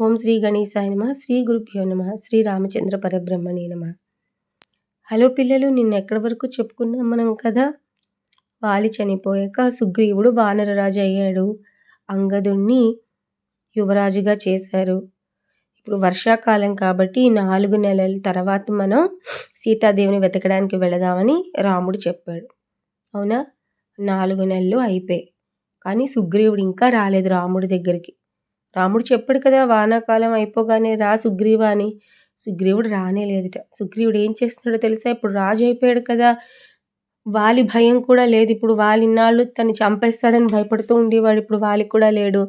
ఓం శ్రీ గణేశాయ నమ శ్రీ గురుభ్యో నమ శ్రీ రామచంద్ర పరబ్రహ్మణే నమ. హలో పిల్లలు నిన్న ఎక్కడి వరకు చెప్పుకున్నాం మనం కదా? వాలి చనిపోయాక సుగ్రీవుడు వానరరాజు అయ్యాడు. అంగదుణ్ణి యువరాజుగా చేశారు. ఇప్పుడు వర్షాకాలం కాబట్టి నాలుగు నెలల తర్వాత మనం సీతాదేవిని వెతకడానికి వెళదామని రాముడు చెప్పాడు. అవునా? నాలుగు నెలలు అయిపోయాయి. కానీ సుగ్రీవుడు ఇంకా రాలేదు రాముడి దగ్గరికి. రాముడు చెప్పాడు కదా వానాకాలం అయిపోగానే రా సుగ్రీవ అని సుగ్రీవుడు రానే లేదుట. సుగ్రీవుడు ఏం చేస్తున్నాడో తెలుసా? ఇప్పుడు రాజు అయిపోయాడు కదా. వాలి భయం కూడా లేదు. ఇప్పుడు వాలి ఇన్నాళ్ళు తను చంపేస్తాడని భయపడుతూ ఉండేవాడు. ఇప్పుడు వాళ్ళకి కూడా లేడు.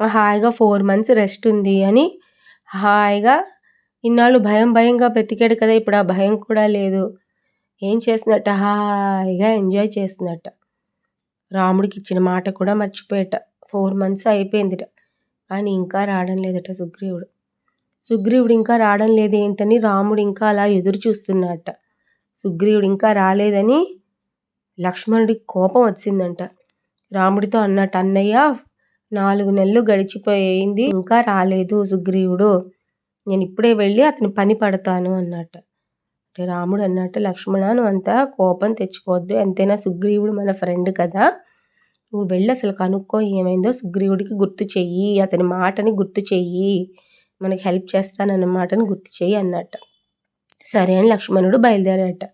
హాయిగా ఫోర్ మంత్స్ రెస్ట్ ఉంది అని హాయిగా ఇన్నాళ్ళు భయం భయంగా బ్రతికాడు కదా. ఇప్పుడు ఆ భయం కూడా లేదు. ఏం చేస్తున్నట్ట? హాయిగా ఎంజాయ్ చేస్తున్నట్ట. రాముడికి ఇచ్చిన మాట కూడా మర్చిపోయేట. Four months అయిపోయిందిట. కానీ ఇంకా రావడం లేదట సుగ్రీవుడు. సుగ్రీవుడు ఇంకా రావడం లేదేంటని రాముడు ఇంకా అలా ఎదురు చూస్తున్నట్ట సుగ్రీవుడు ఇంకా రాలేదని లక్ష్మణుడికి కోపం వచ్చిందంట. రాముడితో అన్నట్టు అన్నయ్య నాలుగు నెలలు గడిచిపోయింది ఇంకా రాలేదు సుగ్రీవుడు. నేను ఇప్పుడే వెళ్ళి అతని పని పడతాను అన్నట్ట. అంటే రాముడు అన్నట్టు లక్ష్మణ నువ్వు అంతా కోపం తెచ్చుకోవద్దు. ఎంతైనా సుగ్రీవుడు మన ఫ్రెండ్ కదా. నువ్వు వెళ్ళి అసలు కనుక్కో ఏమైందో సుగ్రీవుడికి గుర్తు చెయ్యి అతని మాటని గుర్తు చెయ్యి. మనకి హెల్ప్ చేస్తానన్న మాటని గుర్తు చెయ్యి అన్నట్ట. సరే అని లక్ష్మణుడు బయలుదేరాట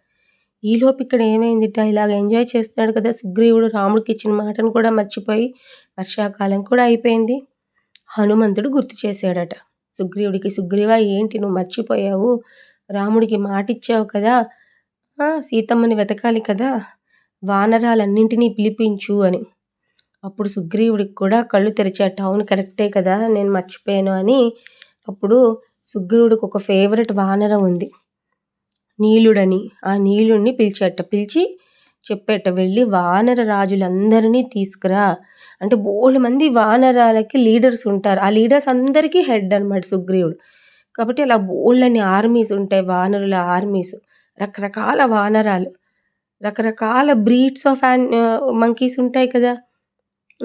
ఈలోపు ఇక్కడ ఏమైందిట? ఇలాగ ఎంజాయ్ చేస్తున్నాడు కదా సుగ్రీవుడు. రాముడికి ఇచ్చిన మాటను కూడా మర్చిపోయి వర్షాకాలం కూడా అయిపోయింది. హనుమంతుడు గుర్తు చేశాడట. సుగ్రీవుడికి సుగ్రీవ ఏంటి నువ్వు మర్చిపోయావు? రాముడికి మాట ఇచ్చావు కదా? సీతమ్మని వెతకాలి కదా? వానరాలన్నింటినీ పిలిపించు అని. అప్పుడు సుగ్రీవుడికి కూడా కళ్ళు తెరిచాట అవును కరెక్టే కదా నేను మర్చిపోయాను అని అప్పుడు సుగ్రీవుడికి ఒక ఫేవరెట్ వానరం ఉంది. నీలుడని ఆ నీలుడిని పిలిచేట పిలిచి చెప్పేట వెళ్ళి వానర రాజులందరినీ తీసుకురా. అంటే బోళ్ళు మంది వానరాలకి లీడర్స్ ఉంటారు. ఆ లీడర్స్ అందరికీ హెడ్ అనమాట సుగ్రీవుడు. కాబట్టి అలా బోళ్ళని ఆర్మీస్ ఉంటాయి వానరుల ఆర్మీస్. రకరకాల వానరాలు. రకరకాల బ్రీడ్స్ ఆఫ్ యాన్ మంకీస్ ఉంటాయి కదా.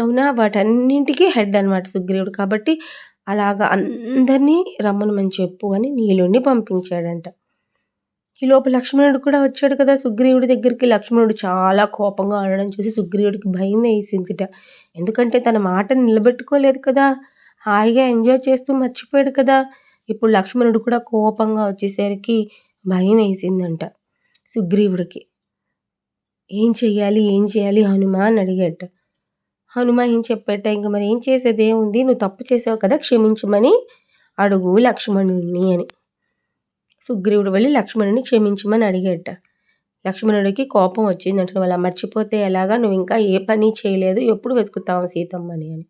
అవునా? వాటన్నింటికీ హెడ్ అనమాట సుగ్రీవుడు. కాబట్టి అలాగా అందరినీ రమ్మనమని చెప్పు అని నీలుణ్ణి పంపించాడంట. ఈ లోపు లక్ష్మణుడు కూడా వచ్చాడు కదా సుగ్రీవుడి దగ్గరికి. లక్ష్మణుడు చాలా కోపంగా ఆడడం చూసి సుగ్రీవుడికి భయం వేసిందిట. ఎందుకంటే తన మాట నిలబెట్టుకోలేదు కదా. హాయిగా ఎంజాయ్ చేస్తూ మర్చిపోయాడు కదా. ఇప్పుడు లక్ష్మణుడు కూడా కోపంగా వచ్చేసరికి భయం వేసిందంట సుగ్రీవుడికి. ఏం చెయ్యాలి? ఏం చేయాలి? హనుమాన్ అడిగాట. హనుమ చెప్పేట ఇంక మరి ఏం చేసేదే? ఉంది నువ్వు తప్పు చేసావు కదా క్షమించమని అడుగు లక్ష్మణుని అని. సుగ్రీవుడు వెళ్ళి లక్ష్మణుని క్షమించమని అడిగేట. లక్ష్మణుడికి కోపం వచ్చింది. అంటే వాళ్ళ మర్చిపోతే ఎలాగా? నువ్వు ఇంకా ఏ పని చేయలేదు. ఎప్పుడు వెతుకుతావు సీతమ్మని అని.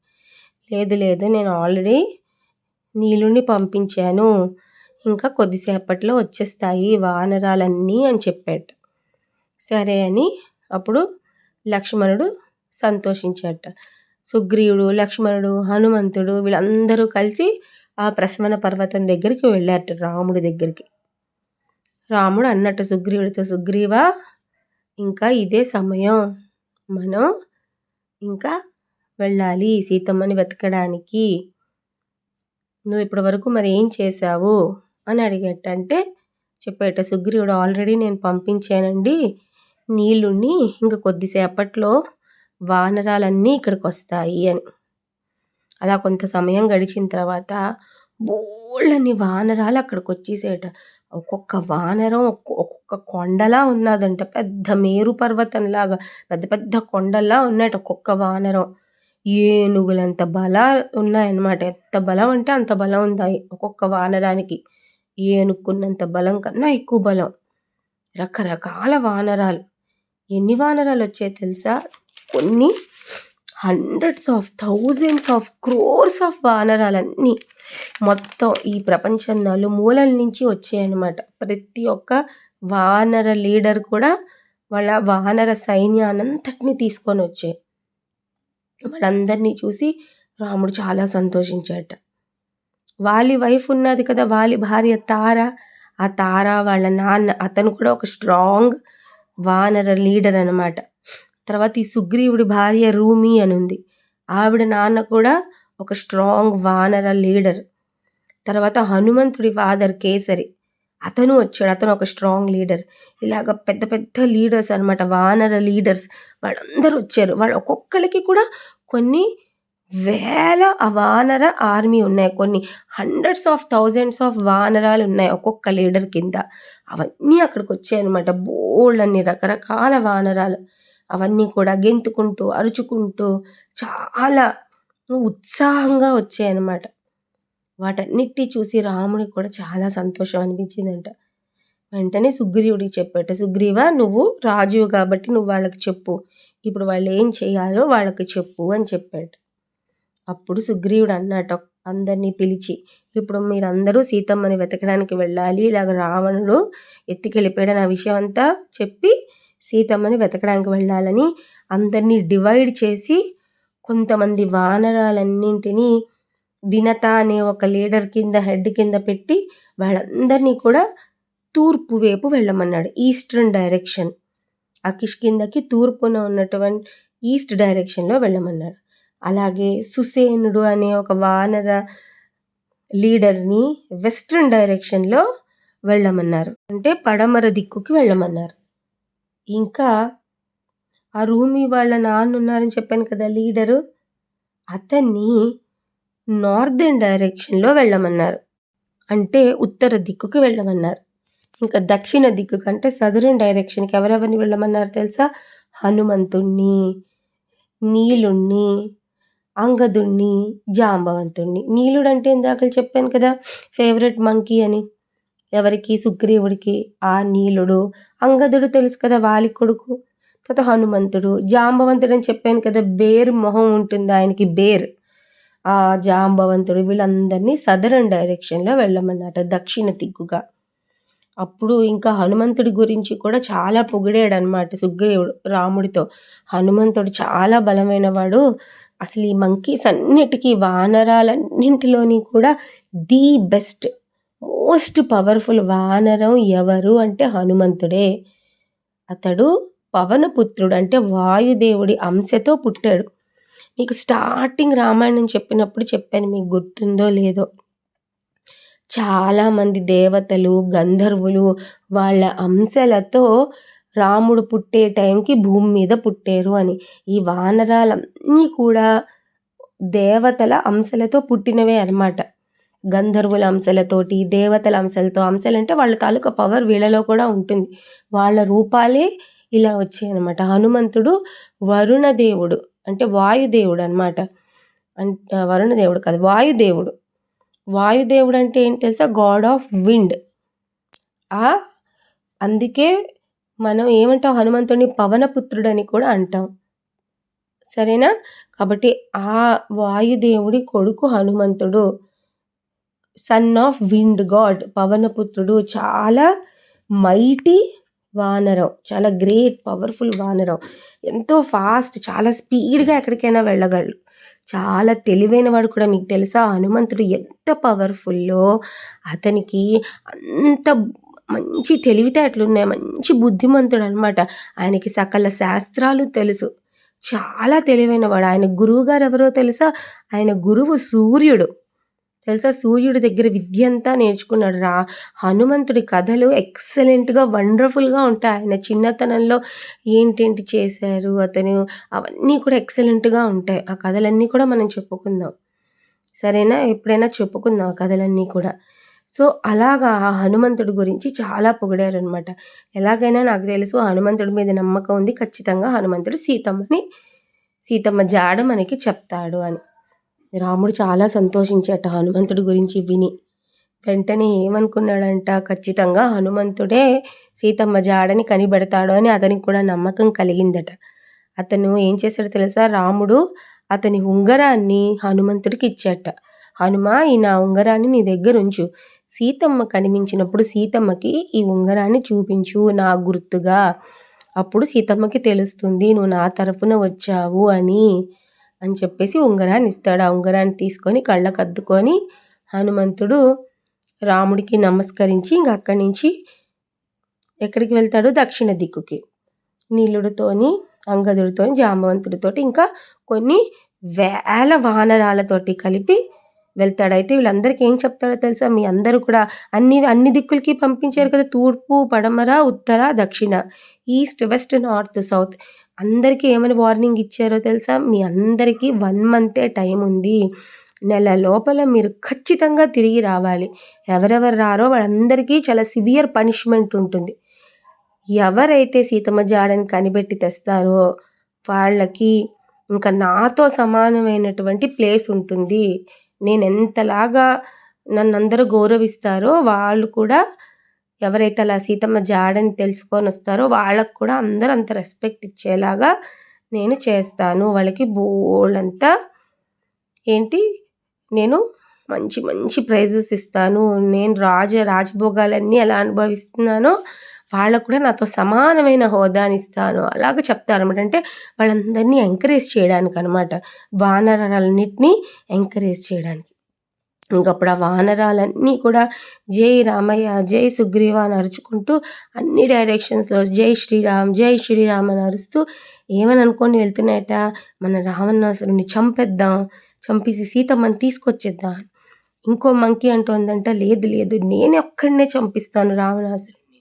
లేదు లేదు. నేను ఆల్రెడీ నీళ్ళుని పంపించాను. ఇంకా కొద్దిసేపట్లో వచ్చేస్తాయి వానరాలన్నీ అని చెప్పాట. సరే అని. అప్పుడు లక్ష్మణుడు సంతోషించాట. సుగ్రీవుడు లక్ష్మణుడు హనుమంతుడు వీళ్ళందరూ కలిసి ఆ ప్రసమన పర్వతం దగ్గరికి వెళ్ళారట రాముడి దగ్గరికి. రాముడు అన్నట్టు సుగ్రీవుడితో సుగ్రీవ ఇంకా ఇదే సమయం. మనం ఇంకా వెళ్ళాలి సీతమ్మని వెతకడానికి. నువ్వు ఇప్పటి వరకు మరి ఏం చేశావు? అని అడిగేటంటే చెప్పేట సుగ్రీవుడు ఆల్రెడీ నేను పంపించానండి నీళ్ళుని ఇంకా కొద్దిసేపట్లో వానరాలన్నీ ఇక్కడికి వస్తాయి అని. అలా కొంత సమయం గడిచిన తర్వాత బోళ్ళని వానరాలు అక్కడికి వచ్చేసేట ఒక్కొక్క వానరం ఒక్కొక్క కొండలా ఉన్నదంట. పెద్ద మేరు పర్వతంలాగా పెద్ద పెద్ద కొండల్లా ఉన్నాయట ఒక్కొక్క వానరం. ఏనుగులంత బల ఉన్నాయన్నమాట. ఎంత బలం అంటే అంత బలం ఉందాయి ఒక్కొక్క వానరానికి. ఏనుక్కున్నంత బలం కన్నా ఎక్కువ బలం. రకరకాల వానరాలు. ఎన్ని వానరాలు వచ్చాయి తెలుసా? కొన్ని hundreds of thousands of crores of వానరాలన్నీ మొత్తం ఈ ప్రపంచం మూలల నుంచి వచ్చాయన్నమాట. ప్రతి ఒక్క వానర లీడర్ కూడా వాళ్ళ వానర సైన్యానంతటిని తీసుకొని వచ్చాయి. వాళ్ళందరినీ చూసి రాముడు చాలా సంతోషించాట వాలి వైఫ్ ఉన్నది కదా వాలి భార్య తార ఆ తార వాళ్ళ నాన్న అతను కూడా ఒక స్ట్రాంగ్ వానర లీడర్ అనమాట తర్వాత ఈ సుగ్రీవుడి భార్య రూమి అని ఉంది ఆవిడ నాన్న కూడా ఒక స్ట్రాంగ్ వానర లీడర్. తర్వాత హనుమంతుడి ఫాదర్ కేసరి. అతను వచ్చాడు. అతను ఒక స్ట్రాంగ్ లీడర్. ఇలాగ పెద్ద పెద్ద లీడర్స్ అనమాట వానర లీడర్స్. వాళ్ళందరూ వచ్చారు. వాళ్ళు ఒక్కొక్కరికి కూడా కొన్ని వేల వానర ఆర్మీ ఉన్నాయి. కొన్ని హండ్రెడ్స్ ఆఫ్ థౌజండ్స్ ఆఫ్ వానరాలు ఉన్నాయి ఒక్కొక్క లీడర్ కింద. అవన్నీ అక్కడికి వచ్చాయి అనమాట బోల్డ్ అన్ని రకరకాల వానరాలు. అవన్నీ కూడా గెంతుకుంటూ అరుచుకుంటూ చాలా ఉత్సాహంగా వచ్చాయన్నమాట. వాటన్నిటి చూసి రాముడికి కూడా చాలా సంతోషం అనిపించిందంట. వెంటనే సుగ్రీవుడికి చెప్పాట సుగ్రీవ నువ్వు రాజు కాబట్టి నువ్వు వాళ్ళకి చెప్పు. ఇప్పుడు వాళ్ళు ఏం చేయాలో వాళ్ళకి చెప్పు అని చెప్పాడు అప్పుడు సుగ్రీవుడు అన్నట అందరినీ పిలిచి ఇప్పుడు మీరందరూ సీతమ్మని వెతకడానికి వెళ్ళాలి ఇలాగ రావణుడు ఎత్తుకెళ్ళిపోయాడని నా విషయం అంతా చెప్పి సీతమ్మని వెతకడానికి వెళ్ళాలని అందరినీ డివైడ్ చేసి కొంతమంది వానరాలన్నింటినీ వినత అనే ఒక లీడర్ కింద హెడ్ కింద పెట్టి వాళ్ళందరినీ కూడా తూర్పు వైపు వెళ్ళమన్నాడు. Eastern direction. ఆ కిష్కిందకి తూర్పున ఉన్నటువంటి ఈస్ట్ డైరెక్షన్లో వెళ్ళమన్నాడు. అలాగే సుసేనుడు అనే ఒక వానర లీడర్ని వెస్ట్రన్ డైరెక్షన్లో వెళ్ళమన్నారు. అంటే పడమర దిక్కుకి వెళ్ళమన్నారు. ఇంకా ఆ రూమి వాళ్ళ నాన్న ఉన్నారని చెప్పాను కదా లీడరు అతన్ని నార్దర్న్ డైరెక్షన్లో వెళ్ళమన్నారు. అంటే ఉత్తర దిక్కుకి వెళ్ళమన్నారు. ఇంకా దక్షిణ దిక్కు కంటే సదరన్ డైరెక్షన్కి ఎవరెవరిని వెళ్ళమన్నారు తెలుసా? హనుమంతుణ్ణి నీలుణ్ణి అంగదుణ్ణి జాంబవంతుణ్ణి. నీలుడు అంటే ఇందాక చెప్పాను కదా ఫేవరెట్ మంకీ అని. ఎవరికి? సుగ్రీవుడికి. ఆ నీలుడు అంగదుడు తెలుసు కదా వాలి కొడుకు? తర్వాత హనుమంతుడు. జాంబవంతుడు అని చెప్పాను కదా బేర్ మొహం ఉంటుంది ఆయనకి బేర్. ఆ జాంబవంతుడు వీళ్ళందరినీ సదరన్ డైరెక్షన్లో వెళ్ళమన్నట దక్షిణ దిక్కుగా. అప్పుడు ఇంకా హనుమంతుడి గురించి కూడా చాలా పొగిడాడు అనమాట సుగ్రీవుడు రాముడితో. హనుమంతుడు చాలా బలమైన వాడు అసలు ఈ మంకీస్ అన్నిటికీ వానరాలన్నింటిలోని కూడా ది బెస్ట్. మోస్ట్ పవర్ఫుల్ వానరం ఎవరు అంటే హనుమంతుడే. అతడు పవనపుత్రుడు అంటే వాయుదేవుడి అంశతో పుట్టాడు. మీకు స్టార్టింగ్ రామాయణం చెప్పినప్పుడు చెప్పాను మీకు గుర్తుందో లేదో. చాలామంది దేవతలు గంధర్వులు వాళ్ళ అంశలతో రాముడు పుట్టే టైంకి భూమి మీద పుట్టారు అని. ఈ వానరాలన్నీ కూడా దేవతల అంశలతో పుట్టినవే అనమాట గంధర్వుల అంశలతోటి దేవతల అంశలతో అంశలు అంటే వాళ్ళ తాలూకా పవర్ వీళ్ళలో కూడా ఉంటుంది. వాళ్ళ రూపాలే ఇలా వచ్చాయి అనమాట హనుమంతుడు వరుణదేవుడు అంటే వాయుదేవుడు అనమాట అంటే వరుణదేవుడు కాదు వాయుదేవుడు. వాయుదేవుడు అంటే ఏంటి తెలుసా? God of wind. ఆ అందుకే మనం ఏమంటాం? హనుమంతుడిని పవనపుత్రుడని కూడా అంటాం. సరేనా? కాబట్టి ఆ వాయుదేవుడి కొడుకు హనుమంతుడు. సన్ ఆఫ్ విండ్ గాడ్ పవనపుత్రుడు చాలా మైటీ వానరం చాలా గ్రేట్ పవర్ఫుల్ వానరం ఎంతో ఫాస్ట్ చాలా స్పీడ్గా ఎక్కడికైనా వెళ్ళగలడు. చాలా తెలివైన వాడు కూడా మీకు తెలుసా? హనుమంతుడు ఎంత పవర్ఫుల్లో అతనికి అంత మంచి తెలివితేటలున్నాయి మంచి బుద్ధిమంతుడు అనమాట ఆయనకి సకల శాస్త్రాలు తెలుసు. చాలా తెలివైన వాడు ఆయన గురువు గారు ఎవరో తెలుసా? ఆయన గురువు సూర్యుడు. తెలుసా? సూర్యుడి దగ్గర విద్య అంతా నేర్చుకున్నాడు. రా హనుమంతుడి కథలు ఎక్సలెంట్గా వండర్ఫుల్గా ఉంటాయి. ఆయన చిన్నతనంలో ఏంటేంటి చేశారు అతను అవన్నీ కూడా ఎక్సలెంట్గా ఉంటాయి. ఆ కథలన్నీ కూడా మనం చెప్పుకుందాం. సరేనా? ఎప్పుడైనా చెప్పుకుందాం ఆ కథలన్నీ కూడా. సో అలాగా ఆ హనుమంతుడి గురించి చాలా పొగిడారనమాట ఎలాగైనా నాకు తెలుసు హనుమంతుడి మీద నమ్మకం ఉంది. ఖచ్చితంగా హనుమంతుడు సీతమ్మని సీతమ్మ జాడ మనకి చెప్తాడు అని. రాముడు చాలా సంతోషించాట హనుమంతుడి గురించి విని. వెంటనే ఏమనుకున్నాడంట? ఖచ్చితంగా హనుమంతుడే సీతమ్మ జాడని కనిపెడతాడు అని అతనికి కూడా నమ్మకం కలిగిందట. అతను ఏం చేశాడో తెలుసా? రాముడు అతని ఉంగరాన్ని హనుమంతుడికి ఇచ్చాట. హనుమ ఈ నా ఉంగరాన్ని నీ దగ్గర ఉంచు సీతమ్మ కనిపించినప్పుడు సీతమ్మకి ఈ ఉంగరాన్ని చూపించు నా గుర్తుగా. అప్పుడు సీతమ్మకి తెలుస్తుంది నువ్వు నా తరఫున వచ్చావు అని. అని చెప్పేసి ఉంగరాన్ని ఇస్తాడు. ఆ ఉంగరాన్ని తీసుకొని కళ్ళకు అద్దుకొని హనుమంతుడు రాముడికి నమస్కరించి ఇంక అక్కడి నుంచి ఎక్కడికి వెళ్తాడు దక్షిణ దిక్కుకి. నీలుడితోని అంగదుడితోని జాంబవంతుడితోటి ఇంకా కొన్ని వేల వానరాలతోటి కలిపి వెళ్తాడు. అయితే వీళ్ళందరికీ ఏం చెప్తాడో తెలుసా? మీ అందరూ కూడా అన్ని అన్ని దిక్కులకి పంపించారు కదా. తూర్పు పడమర ఉత్తర దక్షిణ ఈస్ట్ వెస్ట్ నార్త్ సౌత్. అందరికీ ఏమని వార్నింగ్ ఇచ్చారో తెలుసా? మీ అందరికీ వన్ మంతే టైం ఉంది. నెల లోపల మీరు ఖచ్చితంగా తిరిగి రావాలి. ఎవరెవరు రారో వాళ్ళందరికీ చాలా సివియర్ పనిష్మెంట్ ఉంటుంది. ఎవరైతే సీతమ్మ జాడని కనిపెట్టి తెస్తారో వాళ్ళకి ఇంకా నాతో సమానమైనటువంటి ప్లేస్ ఉంటుంది. నేను ఎంతలాగా నన్ను అందరూ గౌరవిస్తారో వాళ్ళు కూడా ఎవరైతే అలా సీతమ్మ జాడని తెలుసుకొని వస్తారో వాళ్ళకు కూడా అందరూ అంత రెస్పెక్ట్ ఇచ్చేలాగా నేను చేస్తాను. వాళ్ళకి బోల్డంతా ఏంటి? నేను మంచి మంచి ప్రైజెస్ ఇస్తాను. నేను రాజ రాజభోగాలన్నీ ఎలా అనుభవిస్తున్నానో వాళ్ళకు కూడా నాతో సమానమైన హోదాని ఇస్తాను. అలాగ అనమాట అంటే వాళ్ళందరినీ ఎంకరేజ్ చేయడానికి అనమాట వానరాలన్నింటినీ ఎంకరేజ్ చేయడానికి. ఇంకప్పుడు ఆ వానరాలన్నీ కూడా జై రామయ్య జై సుగ్రీవ అని అరుచుకుంటూ అన్ని డైరెక్షన్స్లో జై శ్రీరామ్ జై శ్రీరామ్ అని అరుస్తూ ఏమని అనుకొని వెళ్తున్నాయట? మన రావణాసురుని చంపేద్దాం చంపేసి సీతమ్మని తీసుకొచ్చేద్దాం. ఇంకో మంకీ అంటోందంట లేదు లేదు నేనే ఒక్కడనే చంపిస్తాను రావణాసురుని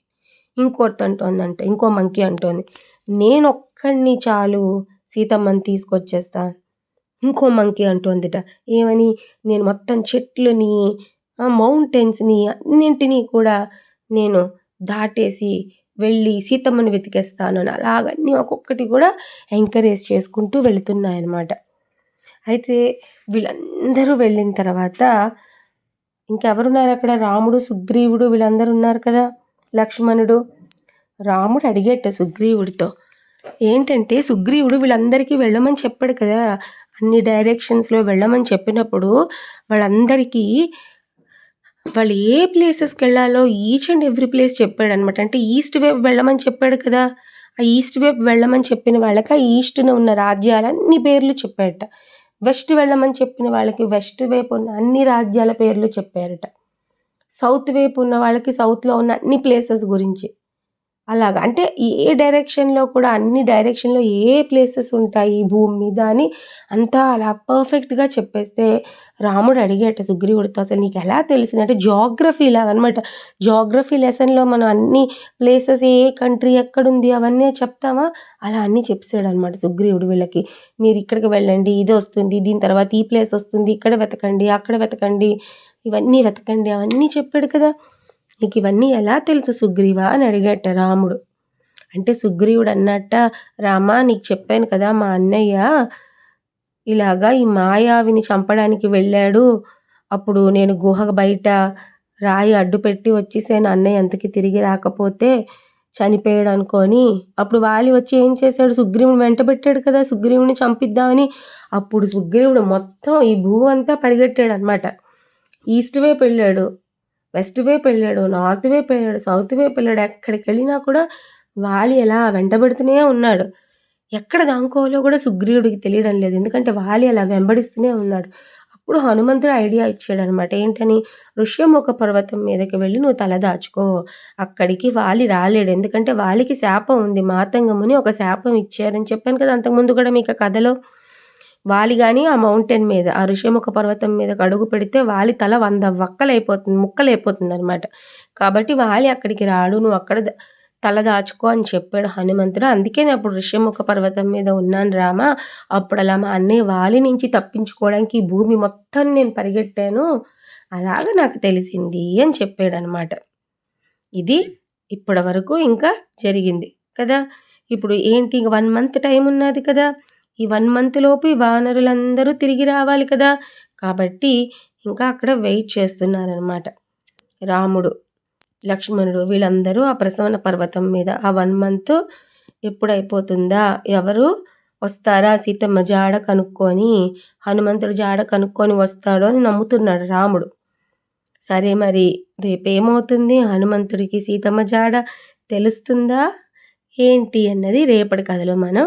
ఇంకోటి అంటోందంట ఇంకో మంకీ అంటోంది నేను ఒక్కడిని చాలు సీతమ్మని తీసుకొచ్చేస్తాను. ఇంకో మంకీ అంటోందిట. ఏమని? నేను మొత్తం చెట్లని మౌంటైన్స్ని అన్నింటినీ కూడా నేను దాటేసి వెళ్ళి సీతమ్మని వెతికేస్తాను అని అలాగన్నీ ఒక్కొక్కటి కూడా ఎంకరేజ్ చేసుకుంటూ వెళుతున్నాయన్నమాట. అయితే వీళ్ళందరూ వెళ్ళిన తర్వాత ఇంకెవరున్నారు అక్కడ? రాముడు సుగ్రీవుడు వీళ్ళందరూ ఉన్నారు కదా? లక్ష్మణుడు. రాముడు అడిగేట సుగ్రీవుడితో ఏంటంటే సుగ్రీవుడు వీళ్ళందరికీ వెళ్ళమని చెప్పాడు కదా? అన్ని డైరెక్షన్స్లో వెళ్ళమని చెప్పినప్పుడు వాళ్ళందరికీ వాళ్ళు ఏ ప్లేసెస్కి వెళ్ళాలో ఈచ్ అండ్ ఎవ్రీ ప్లేస్ చెప్పాడు అనమాట అంటే ఈస్ట్ వైపు వెళ్ళమని చెప్పాడు కదా. ఆ ఈస్ట్ వైపు వెళ్ళమని చెప్పిన వాళ్ళకి ఆ ఈస్ట్న ఉన్న రాజ్యాలన్నీ పేర్లు చెప్పాడట వెస్ట్ వెళ్ళమని చెప్పిన వాళ్ళకి వెస్ట్ వైపు ఉన్న అన్ని రాజ్యాల పేర్లు చెప్పారట. సౌత్ వైపు ఉన్న వాళ్ళకి సౌత్లో ఉన్న అన్ని ప్లేసెస్ గురించి. అలాగా. అంటే ఏ డైరెక్షన్లో కూడా అన్ని డైరెక్షన్లో ఏ ప్లేసెస్ ఉంటాయి భూమి మీద అని అంతా అలా పర్ఫెక్ట్గా చెప్పేస్తే రాముడు అడిగేట సుగ్రీవుడితో అసలు నీకు ఎలా తెలిసింది? అంటే జాగ్రఫీ లాగా అనమాట జాగ్రఫీ లెసన్లో మనం అన్ని ప్లేసెస్ ఏ కంట్రీ ఎక్కడుంది అవన్నీ చెప్తామా? అలా అన్నీ చెప్పాడు అనమాట సుగ్రీవుడు వీళ్ళకి. మీరు ఇక్కడికి వెళ్ళండి ఇది వస్తుంది దీని తర్వాత ఈ ప్లేస్ వస్తుంది ఇక్కడ వెతకండి అక్కడ వెతకండి ఇవన్నీ వెతకండి అవన్నీ చెప్పాడు కదా. నీకు ఇవన్నీ ఎలా తెలుసు సుగ్రీవా? అని అడిగట రాముడు. అంటే సుగ్రీవుడు అన్నట్ట రామా నీకు చెప్పాను కదా మా అన్నయ్య ఇలాగా ఈ మాయావిని చంపడానికి వెళ్ళాడు. అప్పుడు నేను గుహ బయట రాయి అడ్డు పెట్టి వచ్చేసాను. అన్నయ్య అంతకి తిరిగి రాకపోతే చనిపోయాడు అనుకొని అప్పుడు వాలి వచ్చి ఏం చేశాడు? సుగ్రీవుని వెంట పెట్టాడు కదా సుగ్రీవుని చంపిద్దామని. అప్పుడు సుగ్రీవుడు మొత్తం ఈ భూ అంతా పరిగెట్టాడు అనమాట ఈస్ట్ వైపు వెళ్ళాడు. వెస్ట్ వైపు వెళ్ళాడు నార్త్ వైపు వెళ్ళాడు సౌత్ వైపు వెళ్ళాడు ఎక్కడికి వెళ్ళినా కూడా వాలి ఎలా వెంటబడుతూనే ఉన్నాడు. ఎక్కడ దాంకోవాలో కూడా సుగ్రీవుడికి తెలియడం లేదు. ఎందుకంటే వాలి అలా వెంబడిస్తూనే ఉన్నాడు. అప్పుడు హనుమంతుడు ఐడియా ఇచ్చాడు అనమాట ఏంటని ఋష్యముఖ పర్వతం మీదకి వెళ్ళి నువ్వు తల దాచుకో. అక్కడికి వాలి రాలేడు. ఎందుకంటే వాలికి శాపం ఉంది. మాతంగముని ఒక శాపం ఇచ్చారని చెప్పాను కదా అంతకుముందు కూడా మీకు కథలో? వాలి కానీ ఆ మౌంటైన్ మీద ఆ ఋషిముఖ పర్వతం మీద అడుగు పెడితే వాలి తల వంద వక్కలైపోతుంది ముక్కలైపోతుంది అనమాట కాబట్టి వాలి అక్కడికి రాడు నువ్వు అక్కడ తల దాచుకో అని చెప్పాడు హనుమంతుడు. అందుకే నేను అప్పుడు ఋషిముఖ పర్వతం మీద ఉన్నాను రామా. అప్పుడు అలా మా అన్నయ్య వాలి నుంచి తప్పించుకోవడానికి భూమి మొత్తం నేను పరిగెట్టాను. అలాగ నాకు తెలిసింది అని చెప్పాడు అనమాట ఇది ఇప్పటి వరకు ఇంకా జరిగింది కదా. ఇప్పుడు ఏంటి వన్ మంత్ టైం ఉన్నది కదా. ఈ వన్ మంత్ లోపు ఈ వానరులందరూ తిరిగి రావాలి కదా. కాబట్టి ఇంకా అక్కడ వెయిట్ చేస్తున్నారనమాట రాముడు లక్ష్మణుడు వీళ్ళందరూ ఆ ప్రసవన పర్వతం మీద ఆ వన్ మంత్ ఎప్పుడైపోతుందా? ఎవరు వస్తారా? సీతమ్మ జాడ కనుక్కొని హనుమంతుడు జాడ కనుక్కొని వస్తాడో అని నమ్ముతున్నాడు రాముడు. సరే మరి రేపేమవుతుంది? హనుమంతుడికి సీతమ్మ జాడ తెలుస్తుందా? ఏంటి అన్నది రేపటి కథలో మనం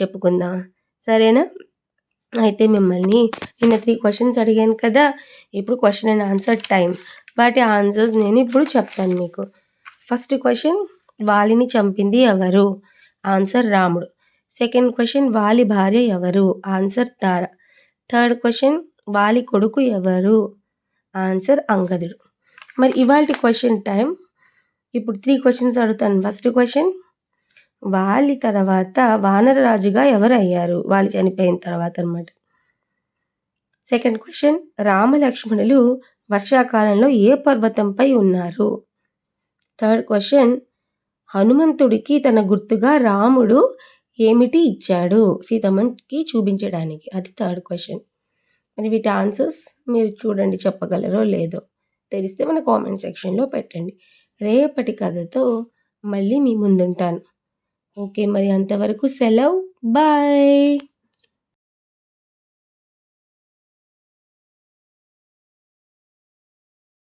చెప్పుకుందాం. సరేనా? అయితే మిమ్మల్ని నిన్న త్రీ క్వశ్చన్స్ అడిగాను కదా ఇప్పుడు క్వశ్చన్ అండ్ ఆన్సర్ టైం వాటి ఆన్సర్స్ నేను ఇప్పుడు చెప్తాను మీకు. ఫస్ట్ క్వశ్చన్ వాలిని చంపింది ఎవరు? ఆన్సర్ రాముడు. సెకండ్ క్వశ్చన్ వాలి భార్య ఎవరు? Answer Tara. Third question Vali కొడుకు ఎవరు? ఆన్సర్ అంగదుడు. మరి ఇవాళ క్వశ్చన్ టైం ఇప్పుడు త్రీ క్వశ్చన్స్ అడుగుతాను. ఫస్ట్ క్వశ్చన్ వాలి తర్వాత వానరరాజుగా ఎవరయ్యారు? వాళ్ళు చనిపోయిన తర్వాత అనమాట సెకండ్ క్వశ్చన్ రామలక్ష్మణులు వర్షాకాలంలో ఏ పర్వతంపై ఉన్నారు? థర్డ్ క్వశ్చన్ హనుమంతుడికి తన గుర్తుగా రాముడు ఏమిటి ఇచ్చాడు? సీతమ్మకి చూపించడానికి. అది థర్డ్ క్వశ్చన్ మరి వీటి ఆన్సర్స్ మీరు చూడండి చెప్పగలరో లేదో. తెలిస్తే మన కామెంట్ సెక్షన్లో పెట్టండి. రేపటి కథతో మళ్ళీ మీ ముందుంటాను. ఓకే మరి అంతవరకు సెలవు. బాయ్.